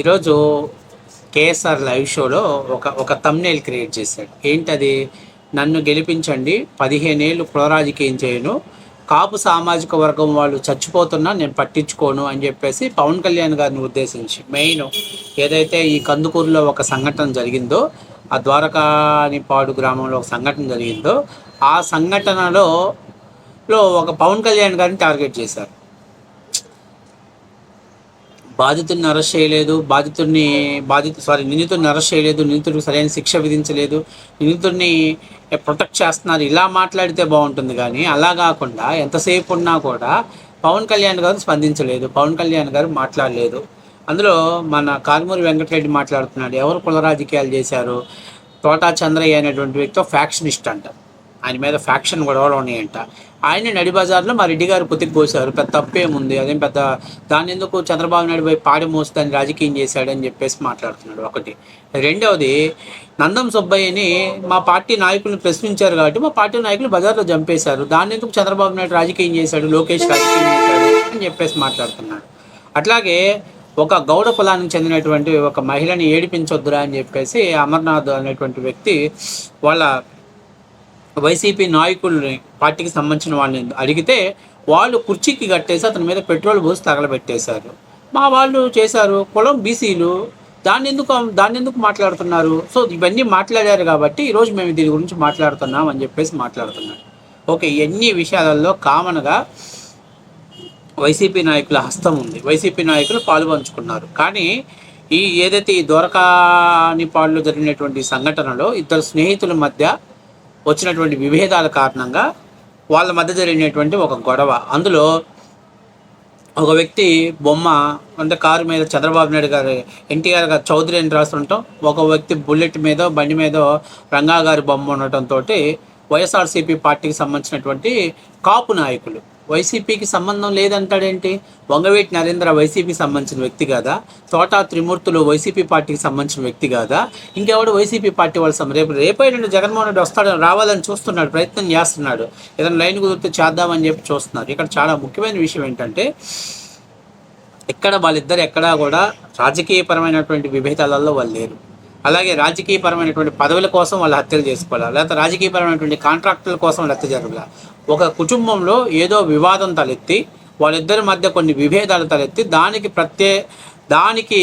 ఈరోజు KSR live షోలో ఒక ఒక తమ్నేల్ క్రియేట్ చేశాడు. ఏంటది? నన్ను గెలిపించండి పదిహేనేళ్ళు కులరాజకీయం చేయను కాపు సామాజిక వర్గం వాళ్ళు చచ్చిపోతున్నా నేను పట్టించుకోను అని చెప్పేసి పవన్ కళ్యాణ్ గారిని ఉద్దేశించి మెయిన్ ఏదైతే ఈ కందుకూరులో ఒక సంఘటన జరిగిందో ఆ ద్వారకానిపాడు గ్రామంలో ఒక సంఘటన జరిగిందో ఆ సంఘటనలో లో ఒక పవన్ కళ్యాణ్ గారిని టార్గెట్ చేశారు. బాధితుడిని అరెస్ట్ చేయలేదు బాధితుడిని బాధితు సారీ నిందితుడిని అరెస్ట్ చేయలేదు నిందితుడికి సరైన శిక్ష విధించలేదు నిందితుడిని ప్రొటెక్ట్ చేస్తున్నారు ఇలా మాట్లాడితే బాగుంటుంది కానీ అలా కాకుండా ఎంతసేపు ఉన్నా కూడా పవన్ కళ్యాణ్ గారు స్పందించలేదు పవన్ కళ్యాణ్ గారు మాట్లాడలేదు. అందులో మన కారుమూరి వెంకటరెడ్డి మాట్లాడుతున్నాడు ఎవరు కుల రాజకీయాలు చేశారు తోటా చంద్రయ్య అనేటువంటి వ్యక్తి ఫ్యాక్షనిస్ట్ అంట. ఆయన మీద ఫ్యాక్షన్ గొడవలు ఉన్నాయంట. ఆయన నడిబజార్లో మా రెడ్డి గారు పుతికి పోసారు పెద్ద తప్పేముంది? అదేం పెద్ద దాని ఎందుకు చంద్రబాబు నాయుడు పోయి పాడి మోసి రాజకీయం చేశాడని చెప్పేసి మాట్లాడుతున్నాడు ఒకటి. రెండవది నందం సుబ్బయ్యని మా పార్టీ నాయకులను ప్రశ్నించారు కాబట్టి మా పార్టీ నాయకులు బజార్లో చంపేశారు. దాని ఎందుకు చంద్రబాబు నాయుడు రాజకీయం చేశాడు? లోకేష్ రాజకీయం చేశాడు అని చెప్పేసి మాట్లాడుతున్నాడు. అట్లాగే ఒక గౌడ కులానికి చెందినటువంటి ఒక మహిళని ఏడిపించొద్దురా అని చెప్పేసి అమర్నాథ్ అనేటువంటి వ్యక్తి వాళ్ళ వైసీపీ నాయకుల్ని పార్టీకి సంబంధించిన వాళ్ళని అడిగితే వాళ్ళు కుర్చీకి కట్టేసి అతని మీద పెట్రోల్ పోసి తగలబెట్టేశారు. మా వాళ్ళు చేశారు. కులం బీసీలు. దాన్ని ఎందుకు దాన్ని ఎందుకు మాట్లాడుతున్నారు? సో ఇవన్నీ మాట్లాడారు కాబట్టి ఈరోజు మేము దీని గురించి మాట్లాడుతున్నాం అని చెప్పేసి మాట్లాడుతున్నాడు. ఓకే ఇవన్నీ విషయాలలో కామన్గా వైసీపీ నాయకుల హస్తం ఉంది. వైసీపీ నాయకులు పాలు పంచుకున్నారు. కానీ ఈ ఏదైతే ఈ దొరకానిపాడులో జరిగినటువంటి సంఘటనలో ఇద్దరు స్నేహితుల మధ్య వచ్చినటువంటి విభేదాల కారణంగా వాళ్ళ మధ్య జరిగినటువంటి ఒక గొడవ. అందులో ఒక వ్యక్తి బొమ్మ అంటే కారు మీద చంద్రబాబు నాయుడు గారు ఎన్టీఆర్ గారు చౌదరి అని రాస్తుంటాం. ఒక వ్యక్తి బుల్లెట్ మీద బండి మీద రంగా గారి బొమ్మ ఉండటంతో వైఎస్ఆర్సీపీ పార్టీకి సంబంధించినటువంటి కాపు నాయకులు వైసీపీకి సంబంధం లేదంటాడేంటి? వంగవీటి నరేంద్ర వైసీపీకి సంబంధించిన వ్యక్తి కాదా? తోటా త్రిమూర్తులు వైసీపీ పార్టీకి సంబంధించిన వ్యక్తి కాదా? ఇంకెవడు వైసీపీ పార్టీ వాళ్ళ సం రేపు రేపై నుండి జగన్మోహన్ రెడ్డి వస్తాడు రావాలని చూస్తున్నాడు ప్రయత్నం చేస్తున్నాడు. ఏదైనా లైన్ కుదిరితే చేద్దామని చెప్పి చూస్తున్నారు. ఇక్కడ చాలా ముఖ్యమైన విషయం ఏంటంటే ఇక్కడ వాళ్ళిద్దరు ఎక్కడా కూడా రాజకీయపరమైనటువంటి విభేదాలలో వాళ్ళు లేరు. అలాగే రాజకీయపరమైనటువంటి పదవుల కోసం వాళ్ళు హత్యలు చేసుకోవాలి? లేకపోతే రాజకీయపరమైనటువంటి కాంట్రాక్టుల కోసం వాళ్ళు హత్య జరగాల? ఒక కుటుంబంలో ఏదో వివాదం తలెత్తి వాళ్ళిద్దరి మధ్య కొన్ని విభేదాలు తలెత్తి దానికి ప్రత్యే దానికి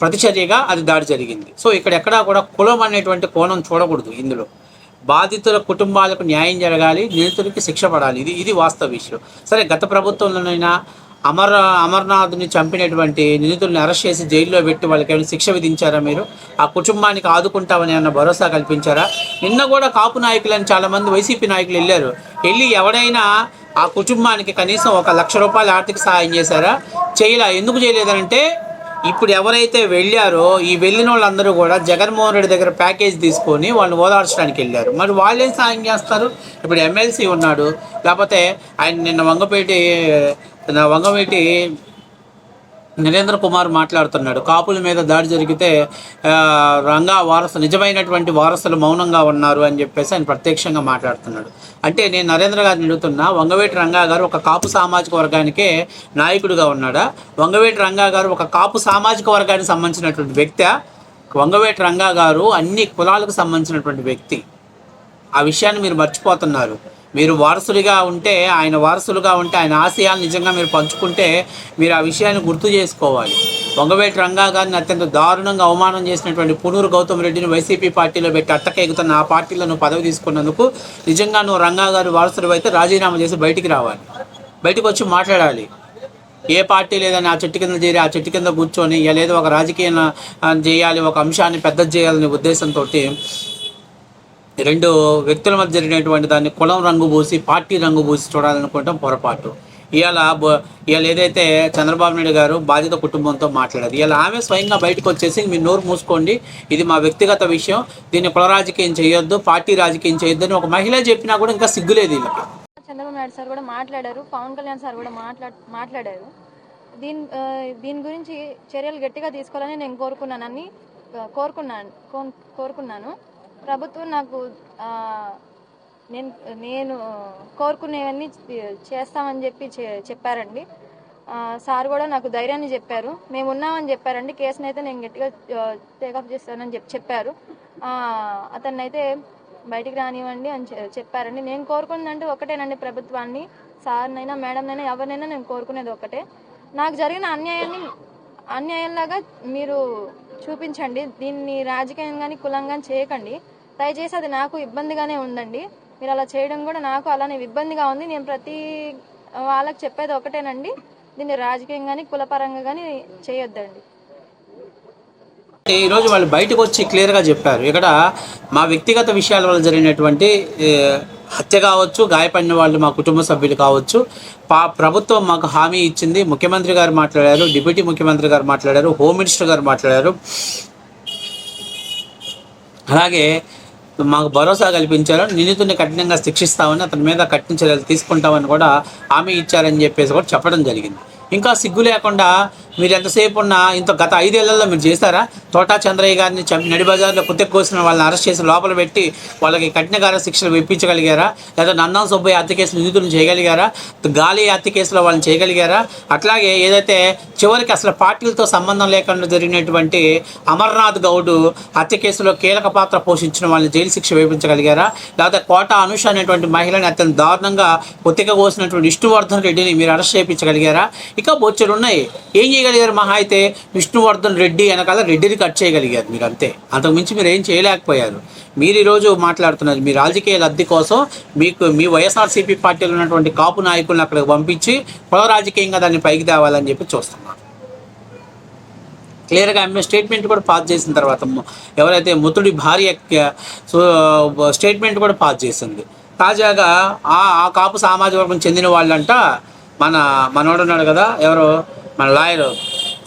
ప్రతిచర్యగా అది దాడి జరిగింది. సో ఇక్కడ ఎక్కడా కూడా కులం అనేటువంటి కోణం చూడకూడదు ఇందులో. బాధితుల కుటుంబాలకు న్యాయం జరగాలి నిందితుడికి శిక్ష పడాలి. ఇది ఇది వాస్తవ విషయం. సరే గత ప్రభుత్వంలోనైనా అమర్ అమర్నాథ్ని చంపినటువంటి నిందితుల్ని అరెస్ట్ చేసి జైల్లో పెట్టి వాళ్ళకి ఏమైనా శిక్ష విధించారా మీరు? ఆ కుటుంబానికి ఆదుకుంటామని అన్న భరోసా కల్పించారా? నిన్న కూడా కాపు నాయకులని చాలామంది వైసీపీ నాయకులు వెళ్ళారు. వెళ్ళి ఎవడైనా ఆ కుటుంబానికి కనీసం ఒక లక్ష రూపాయల ఆర్థిక సహాయం చేశారా? చేయలే. ఎందుకు చేయలేదంటే ఇప్పుడు ఎవరైతే వెళ్ళారో ఈ వెళ్ళిన వాళ్ళందరూ కూడా జగన్మోహన్ రెడ్డి దగ్గర ప్యాకేజ్ తీసుకొని వాళ్ళని ఓదార్చడానికి వెళ్ళారు. మరి వాళ్ళేం సాయం చేస్తారు? ఇప్పుడు ఎమ్మెల్సీ ఉన్నాడు. లేకపోతే ఆయన నిన్న వంగపేటి నా వంగపేటి నరేంద్ర కుమార్ మాట్లాడుతున్నాడు. కాపుల మీద దాడి జరిగితే రంగా వారసు నిజమైనటువంటి వారసులు మౌనంగా ఉన్నారు అని చెప్పేసి ఆయన ప్రత్యక్షంగా మాట్లాడుతున్నాడు. అంటే నేను నరేంద్ర గారిని అడుగుతున్నా వంగవేటి రంగా గారు ఒక కాపు సామాజిక వర్గానికే నాయకుడిగా ఉన్నాడా? వంగవేటి రంగా గారు ఒక కాపు సామాజిక వర్గానికి సంబంధించినటువంటి వ్యక్తి? వంగవేటి రంగా గారు అన్ని కులాలకు సంబంధించినటువంటి వ్యక్తి. ఆ విషయాన్ని మీరు మర్చిపోతున్నారు. మీరు వారసులుగా ఉంటే ఆయన వారసులుగా ఉంటే ఆయన ఆశయాలు నిజంగా మీరు పంచుకుంటే మీరు ఆ విషయాన్ని గుర్తు చేసుకోవాలి. వంగవేటి రంగా గారిని అత్యంత దారుణంగా అవమానం చేసినటువంటి పునూరు గౌతమ్ రెడ్డిని వైసీపీ పార్టీలో పెట్టి అట్టకెగుతున్న ఆ పార్టీలో నువ్వు పదవి తీసుకున్నందుకు నిజంగా నువ్వు రంగా గారు వారసులు అయితే రాజీనామా చేసి బయటికి రావాలి. బయటకు వచ్చి మాట్లాడాలి. ఏ పార్టీ లేదని ఆ చెట్టు కింద చేరి ఆ చెట్టు కింద కూర్చొని లేదా ఒక రాజకీయ చేయాలి ఒక అంశాన్ని పెద్ద చేయాలనే ఉద్దేశంతో రెండు వ్యక్తుల మధ్య జరిగినటువంటి దాన్ని కులం రంగు పూసి పార్టీ రంగు పూసి చూడాలనుకోవటం పొరపాటు. ఇవాళ బ- ఇవాళ ఏదైతే చంద్రబాబు నాయుడు గారు బాధిత కుటుంబంతో మాట్లాడారు ఇవాళ ఆమె స్వయంగా బయటకు వచ్చేసి మీరు నోరు మూసుకోండి ఇది మా వ్యక్తిగత విషయం దీన్ని కుల రాజకీయం చేయొద్దు పార్టీ రాజకీయం చేయొద్దు అని ఒక మహిళ చెప్పినా కూడా ఇంకా సిగ్గులేదు వీళ్ళకి చంద్రబాబు నాయుడు సార్ కూడా మాట్లాడారు పవన్ కళ్యాణ్ సార్ కూడా మాట్లా మాట్లాడారు. దీని దీని గురించి చర్యలు గట్టిగా తీసుకోవాలని నేను కోరుకున్నానని కోరుకున్నాను కోరుకున్నాను. ప్రభుత్వం నాకు నేను నేను కోరుకునేవన్నీ చేస్తామని చెప్పి చె- చెప్పారండి. సార్ కూడా నాకు ధైర్యాన్ని చెప్పారు. మేము ఉన్నామని చెప్పారండి. కేసుని అయితే నేను గట్టిగా టేకప్ చేస్తానని చెప్పి చెప్పారు. అతన్ని అయితే బయటికి రానివ్వండి అని చెప్పారండి. నేను కోరుకున్నదంటే ఒకటేనండి ప్రభుత్వాన్ని. సార్నైనా మేడంనైనా ఎవరినైనా నేను కోరుకునేది ఒకటే. నాకు జరిగిన అన్యాయాన్ని అన్యాయంలాగా మీరు చూపించండి. దీన్ని రాజకీయం కానీ చేయకండి. దయచేసి అది నాకు ఇబ్బందిగానే ఉందండి. మీరు అలా చేయడం కూడా నాకు అలానే ఇబ్బందిగా ఉంది. నేను ప్రతి వాళ్ళకి చెప్పేది ఒకటేనండి. దీన్ని రాజకీయం కానీ కులపరంగా కానీ చేయొద్దండి. ఈరోజు వాళ్ళు బయటకు వచ్చి క్లియర్గా చెప్పారు. ఇక్కడ మా వ్యక్తిగత విషయాల వల్ల జరిగినటువంటి హత్య కావచ్చు గాయపడిన వాళ్ళు మా కుటుంబ సభ్యులు కావచ్చు. పా ప్రభుత్వం మాకు హామీ ఇచ్చింది. ముఖ్యమంత్రి గారు మాట్లాడారు. డిప్యూటీ ముఖ్యమంత్రి గారు మాట్లాడారు. హోమ్ మినిస్టర్ గారు మాట్లాడారు. అలాగే మాకు భరోసా కల్పించారు. నిందితుడిని కఠినంగా శిక్షిస్తామని అతని మీద కఠిన చర్యలు తీసుకుంటామని కూడా హామీ ఇచ్చారని చెప్పేసి కూడా చెప్పడం జరిగింది. ఇంకా సిగ్గు లేకుండా మీరు ఎంతసేపు ఉన్నా ఇంత గత ఐదేళ్ళలో మీరు చేశారా? తోటా చంద్రయ్య గారిని చంపి నడిబజార్లో కోసిన వాళ్ళని అరెస్ట్ చేసి లోపల పెట్టి వాళ్ళకి కఠినకార శిక్షలు వేయించగలిగారా లేదా నందం సుబ్బయ్య హత్య కేసు నిందితులను చేయగలిగారా? గాలి హత్య కేసులో వాళ్ళని చేయగలిగారా? అట్లాగే ఏదైతే చివరికి అసలు పార్టీలతో సంబంధం లేకుండా జరిగినటువంటి అమర్నాథ్ గౌడ్ హత్య కేసులో కీలక పాత్ర పోషించిన వాళ్ళని జైలు శిక్ష వేయించగలిగారా లేకపోతే కోట అనుష అనేటువంటి మహిళని అత్యంత దారుణంగా కొత్తగా కోసినటువంటి విష్ణువర్ధన్ రెడ్డిని మీరు అరెస్ట్ చేయించగలిగారా? ఇక బొచ్చులు ఉన్నాయి. ఏం చేయగలిగారు మహా అయితే? విష్ణువర్ధన్ రెడ్డి వెనకాల రెడ్డిని కట్ చేయగలిగారు మీరు అంతే. అంతకుమించి మీరు ఏం చేయలేకపోయారు. మీరు ఈరోజు మాట్లాడుతున్నారు మీ రాజకీయ లబ్ధి కోసం మీకు మీ వైఎస్ఆర్సీపీ పార్టీలో ఉన్నటువంటి కాపు నాయకులను అక్కడికి పంపించి కుల రాజకీయంగా దాన్ని పైకి తేవాలని చెప్పి చూస్తున్నారు క్లియర్గా ఆమె స్టేట్మెంట్ కూడా పాస్ చేసిన తర్వాత ఎవరైతే మృతుడి భార్య స్టేట్మెంట్ కూడా పాస్ చేసింది. తాజాగా ఆ ఆ కాపు సామాజిక వర్గం చెందిన వాళ్ళంట మన మనోడు ఉన్నాడు కదా ఎవరు? మన లాయర్.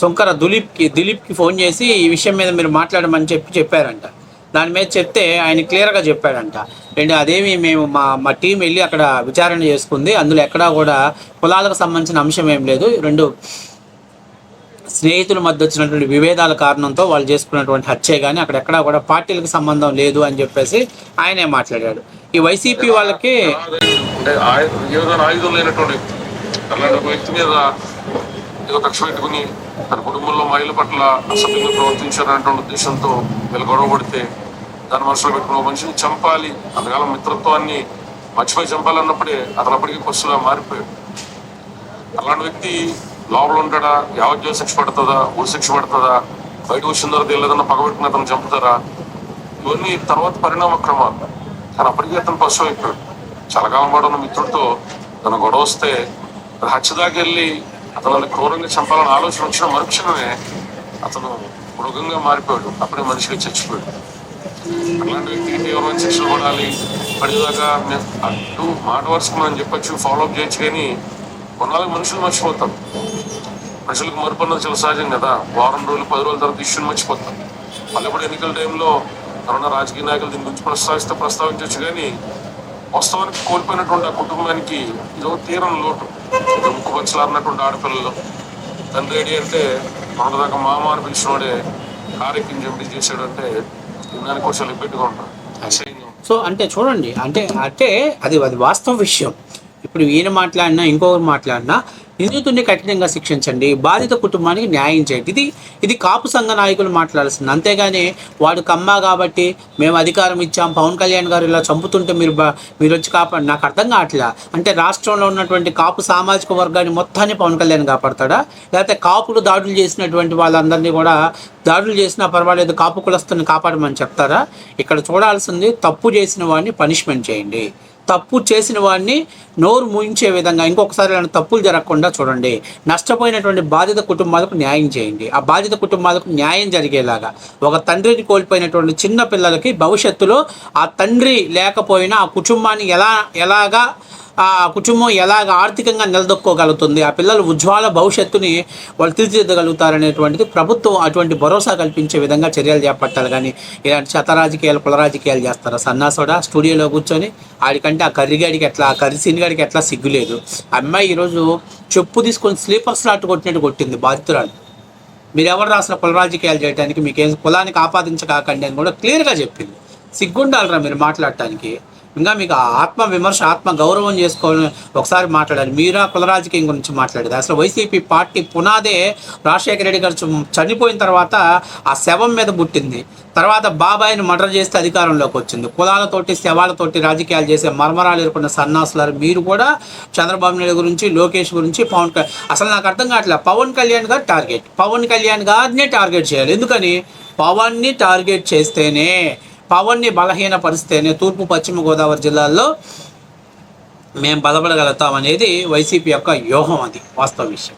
శంకర దులీప్కి దిలీప్కి ఫోన్ చేసి ఈ విషయం మీద మీరు మాట్లాడమని చెప్పి చెప్పారంట. దాని మీద చెప్తే ఆయన క్లియర్గా చెప్పాడంట. రెండు అదేమి మేము మా మా టీం వెళ్ళి అక్కడ విచారణ చేసుకుంది. అందులో ఎక్కడా కూడా కులాలకు సంబంధించిన అంశం ఏం లేదు. రెండు స్నేహితుల మధ్య వచ్చినటువంటి విభేదాల కారణంతో వాళ్ళు చేసుకున్నటువంటి హత్యే కానీ అక్కడెక్కడా కూడా పార్టీలకు సంబంధం లేదు అని చెప్పేసి ఆయనే మాట్లాడాడు. ఈ వైసీపీ వాళ్ళకి ఆయుధం లేనటువంటి అలాంటి ఒక వ్యక్తి మీద ఏదో కక్ష పెట్టుకుని తన కుటుంబంలో మహిళల పట్ల అసభ్యంగా ప్రవర్తించారనేటువంటి ఉద్దేశంతో వీళ్ళు గొడవ పడితే దాని మనసులో పెట్టుకుని ఒక మనిషిని చంపాలి. అంతకాలం మిత్రత్వాన్ని మర్చిపోయి చంపాలన్నప్పుడే అతను అప్పటికీ కొస్సుగా మారిపోయాడు. అలాంటి వ్యక్తి లోపల ఉంటాడా? యావజ్జీవ శిక్ష పడుతుందా? ఊరి శిక్ష పడుతుందా? బయట వచ్చిన తర్వాత ఏదన్నా పగబెట్టుకుని అతను చంపుతారా? ఇవన్నీ తర్వాత పరిణామ క్రమాలు. కానీ అప్పటికీ అతను పశువు అయిపోయాడు చాలా కాలం పాటు ఉన్న మిత్రుడితో తన గొడవ వస్తే హత్య దాకా వెళ్ళి అతను క్రూరంగా చంపాలని ఆలోచన వచ్చిన మరుక్షణమే అతను మృగంగా మారిపోయాడు. అప్పుడే మనిషిగా చచ్చిపోయాడు. అలాంటి వ్యక్తికి తీవ్రమైన శిక్షలు పడాలి. పడేదాకా అటు మాట వరుసకు మనం చెప్పచ్చు ఫాలో అప్ చేయొచ్చు కానీ కొన్నాళ్ళకి మనుషులు మర్చిపోతాం. మనుషులకు మరుపు అన్నది చాలా సహజం కదా. వారం రోజులు పది రోజుల తర్వాత ఇష్యూని మర్చిపోతాం. మళ్ళీ ఇప్పుడు ఎన్నికల టైంలో ఎవరన్నా రాజకీయ నాయకులు దీని గురించి ప్రస్తావిస్తే ప్రస్తావించవచ్చు కానీ వాస్తవానికి కోల్పోయినటువంటి ఆ కుటుంబానికి ఇదో తీరం లోటు. ముక్కుపచ్చలారినటువంటి ఆడపిల్లలు. తండ్రి ఏడి అంటే మొన్నదాకా మామ అని పిలిచినోడే కారెక్కించి ఎంపిక చేశాడంటే దానికి కొంచెం లిపెట్గా ఉంటాం అసహ్యంగా ఉంటుంది. సో అంటే చూడండి అంటే అంటే అది అది వాస్తవ విషయం. ఇప్పుడు ఈయన మాట్లాడినా ఇంకొకరు మాట్లాడినా నిందితుడిని కఠినంగా శిక్షించండి. బాధిత కుటుంబానికి న్యాయం చేయండి. ఇది ఇది కాపు సంఘ నాయకులు మాట్లాడాల్సింది. అంతేగాని వాడు కమ్మా కాబట్టి మేము అధికారం ఇచ్చాం. పవన్ కళ్యాణ్ గారు ఇలా చంపుతుంటే మీరు మీరు వచ్చి కాపాడు నాకు అర్థం కావట్లా? అంటే రాష్ట్రంలో ఉన్నటువంటి కాపు సామాజిక వర్గాన్ని మొత్తాన్ని పవన్ కళ్యాణ్ కాపాడతాడా? లేకపోతే కాపులు దాడులు చేసినటువంటి వాళ్ళందరినీ కూడా దాడులు చేసినా పర్వాలేదు కాపు కులస్తుని కాపాడమని చెప్తారా? ఇక్కడ చూడాల్సింది తప్పు చేసిన వాడిని పనిష్మెంట్ చేయండి. తప్పు చేసిన వాడిని నోరు ముయించే విధంగా ఇంకొకసారి ఇలాంటి తప్పులు జరగకుండా చూడండి. నష్టపోయినటువంటి బాధిత కుటుంబాలకు న్యాయం చేయండి. ఆ బాధిత కుటుంబాలకు న్యాయం జరిగేలాగా. ఒక తండ్రిని కోల్పోయినటువంటి చిన్న పిల్లలకి భవిష్యత్తులో ఆ తండ్రి లేకపోయినా ఆ కుటుంబాన్ని ఎలా ఎలాగా ఆ కుటుంబం ఎలాగ ఆర్థికంగా నిలదొక్కోగలుగుతుంది? ఆ పిల్లలు ఉజ్వల భవిష్యత్తుని వాళ్ళు తీర్చిదిద్దగలుగుతారనేటువంటిది ప్రభుత్వం అటువంటి భరోసా కల్పించే విధంగా చర్యలు చేపట్టాలి. కానీ ఇలాంటి శతరాజకీయాలు కులరాజకీయాలు చేస్తారు? రాజకీయాలు స్టూడియోలో కూర్చొని ఆడికంటే ఆ కర్రీగాడికి ఎట్లా ఆ కర్రీ సీనిగాడికి ఎట్లా సిగ్గులేదు. ఆ అమ్మాయి ఈరోజు చెప్పు తీసుకొని స్లీపర్ స్లాట్ కొట్టినట్టు కొట్టింది బాధితురాలు. మీరు ఎవరు రాసిన కులరాజకీయాలు చేయడానికి మీకేం కులానికి ఆపాదించకాకండి అని కూడా క్లియర్గా చెప్పింది. సిగ్గుండాలరా మీరు మాట్లాడటానికి. ఇంకా మీకు ఆ ఆత్మ విమర్శ ఆత్మ గౌరవం చేసుకోవాలని ఒకసారి మాట్లాడాలి. మీరా కులరాజకీయం గురించి మాట్లాడేది. అసలు వైసీపీ పార్టీ పునాదే రాజశేఖర రెడ్డి గారు చనిపోయిన తర్వాత ఆ శవం మీద పుట్టింది. తర్వాత బాబాయిని మర్డర్ చేస్తే అధికారంలోకి వచ్చింది. కులాలతోటి శవాలతోటి రాజకీయాలు చేసే మర్మరాలు ఎదుర్కొన్న సన్నాసులారు మీరు కూడా? చంద్రబాబు నాయుడు గురించి లోకేష్ గురించి పవన్ కళ్యాణ్ అసలు నాకు అర్థం కావట్లేదు. పవన్ కళ్యాణ్ గారు టార్గెట్. పవన్ కళ్యాణ్ గారినే టార్గెట్ చేయాలి. ఎందుకని? పవన్ని టార్గెట్ చేస్తేనే పవన్ని బలహీనపరిస్తేనే తూర్పు పశ్చిమ గోదావరి జిల్లాల్లో మేము బలపడగలుగుతాం అనేది వైసీపీ యొక్క వ్యూహం అది వాస్తవ విషయం.